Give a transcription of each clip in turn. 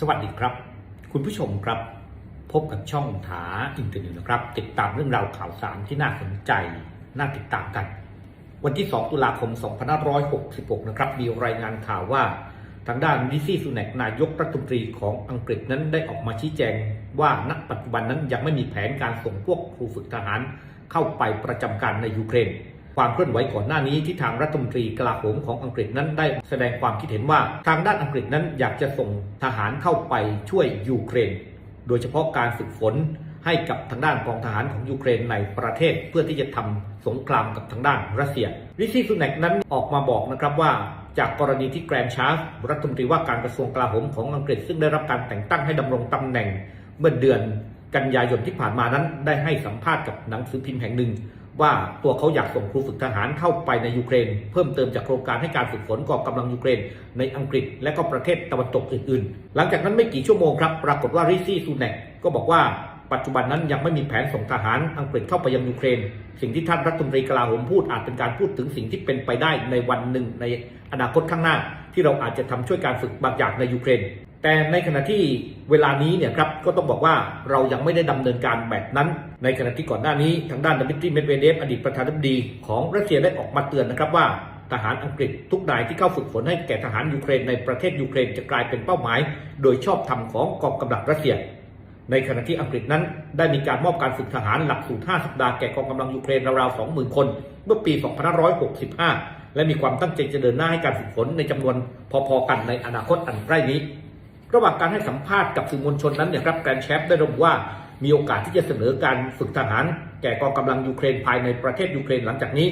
สวัสดีครับ คุณผู้ชมครับ พบกับช่องถาอินเทอร์เน็ตนะครับ ติดตามเรื่องราวข่าวสารที่น่าสนใจ น่าติดตามกัน วันที่ 2 ตุลาคม 2566 นะครับ มีรายงานข่าวว่า ทางด้านดิซี่สุนักนายกรัฐมนตรีของอังกฤษนั้นได้ออกมาชี้แจง ว่าณปัจจุบันนั้นยังไม่มีแผนการส่งพวกครูฝึกทหาร เข้าไปประจำการในยูเครน ความเคลื่อนไหวก่อนหน้านี้ที่ทางรัฐมนตรีกลาโหมของอังกฤษนั้นได้แสดงความคิดเห็นว่าทางด้านอังกฤษนั้นอยากจะส่งทหารเข้าไปช่วยยูเครน โดยเฉพาะการฝึกฝนให้กับทางด้านกองทหารของยูเครนในประเทศเพื่อที่จะทำสงครามกับทางด้านรัสเซียริชี่สุนักนั้นออกมาบอกนะครับว่าจากกรณีที่แกรนชาร์ลส์รัฐมนตรีว่าการกระทรวงกลาโหมของอังกฤษ ซึ่งได้รับการแต่งตั้งให้ดำรงตำแหน่งเมื่อเดือนกันยายนที่ผ่านมานั้นได้ให้สัมภาษณ์กับหนังสือพิมพ์แห่งหนึ่ง ว่าตัวเขาอยากส่งครูฝึกทหารเข้าไปในยูเครน เพิ่มเติมจากโครงการให้การฝึกฝนกองกำลังยูเครน ในอังกฤษและก็ประเทศตะวันตกอื่นๆ หลังจากนั้นไม่กี่ชั่วโมงครับ ปรากฏว่าริซี่ซูแนกก็บอกว่าปัจจุบันนั้นยังไม่มีแผนส่งทหารอังกฤษเข้าไปยังยูเครน สิ่งที่ท่านรัฐมนตรีกลาโหมพูดอาจเป็นการพูดถึงสิ่งที่เป็นไปได้ในวันหนึ่งในอนาคตข้างหน้า ที่เราอาจจะทำช่วยการฝึกบางอย่างในยูเครน แต่ในขณะที่เวลานี้เนี่ยครับก็ต้องบอกว่าเรายังไม่ได้ดำเนินการแบบนั้น ในขณะที่ก่อนหน้านี้ทางด้านดมิทรีเมดเวเดฟอดีตประธานาธิบดีของรัสเซียได้ออกมาเตือนนะครับว่าทหารอังกฤษทุกนายที่เข้าฝึกฝนให้แก่ทหารยูเครนในประเทศยูเครนจะกลายเป็นเป้าหมาย โดยชอบธรรมของกองกำลังรัสเซีย ในขณะที่อังกฤษนั้นได้มีการมอบการฝึกทหารหลักสูตร 5 สัปดาห์แก่กองกำลังยูเครนราวๆ 20,000 คน เมื่อปี 2565 และมีความตั้งใจจะเดินหน้าให้การฝึกฝนในจำนวนพอๆกันในอนาคตอันใกล้นี้ ระหว่างการให้สัมภาษณ์กับสื่อมวลชนนั้นเนี่ยครับแกรนแชฟได้ระบุว่ามีโอกาสที่จะเสนอการฝึกทหาร แก่กองกำลังยูเครนภายในประเทศยูเครนหลังจากนี้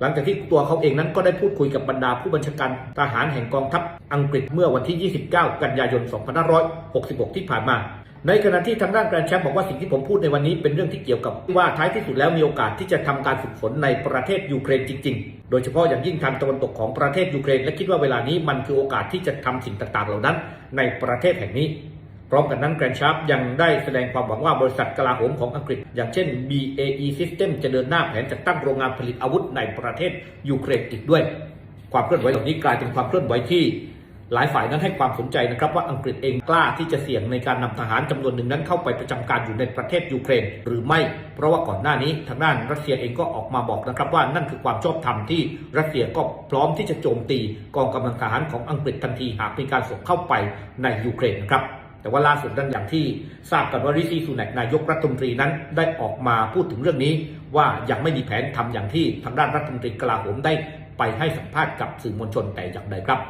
หลังจากที่ตัวเขาเองนั้นก็ได้พูดคุยกับบรรดาผู้บัญชาการทหารแห่งกองทัพอังกฤษเมื่อวันที่ 29 กันยายน 2566 ที่ผ่านมา ในขณะที่ทางด้านแกรนแชมป์บอกว่าสิ่งที่ผมพูดในวันนี้เป็นเรื่องที่เกี่ยวกับว่าท้ายที่สุดแล้วมีโอกาสที่จะทำการฝึกฝนในประเทศยูเครนจริง ๆ โดยเฉพาะอย่างยิ่งทางตะวันตกของประเทศยูเครน และคิดว่าเวลานี้มันคือโอกาสที่จะทำสิ่งต่างๆ เหล่านั้น ในประเทศแห่งนี้ พร้อมกันนั้นแกรนชาร์ปยังได้แสดงความหวังว่าบริษัทกลาโหมของอังกฤษ อย่างเช่น BAE System จะเดินหน้าแผนจัดตั้งโรงงานผลิตอาวุธในประเทศยูเครนอีกด้วย ความเคลื่อนไหวเหล่านี้กลายเป็นความเคลื่อนไหวที่ หลายฝ่ายนั้นให้ความสนใจนะครับว่าอังกฤษเองกล้าที่จะเสี่ยงในการนำทหารจำนวนหนึ่งนั้นเข้าไปประจำการอยู่ในประเทศยูเครน หรือไม่ เพราะว่าก่อนหน้านี้ทางด้านรัสเซียเองก็ออกมาบอกนะครับว่านั่นคือความชอบธรรมที่รัสเซียก็พร้อมที่จะโจมตีกองกำลังทหารของอังกฤษทันทีหากมีการส่งเข้าไปในยูเครนนะครับแต่ว่าล่าสุดนั้นอย่างที่ทราบกันว่าริซีซูแนกนายกรัฐมนตรีนั้นได้ออกมาพูดถึงเรื่องนี้ ว่ายังไม่มีแผนทำอย่างที่ทางด้านรัฐมนตรีกลาโหมได้ไปให้สัมภาษณ์กับสื่อมวลชนแต่อย่างใดครับ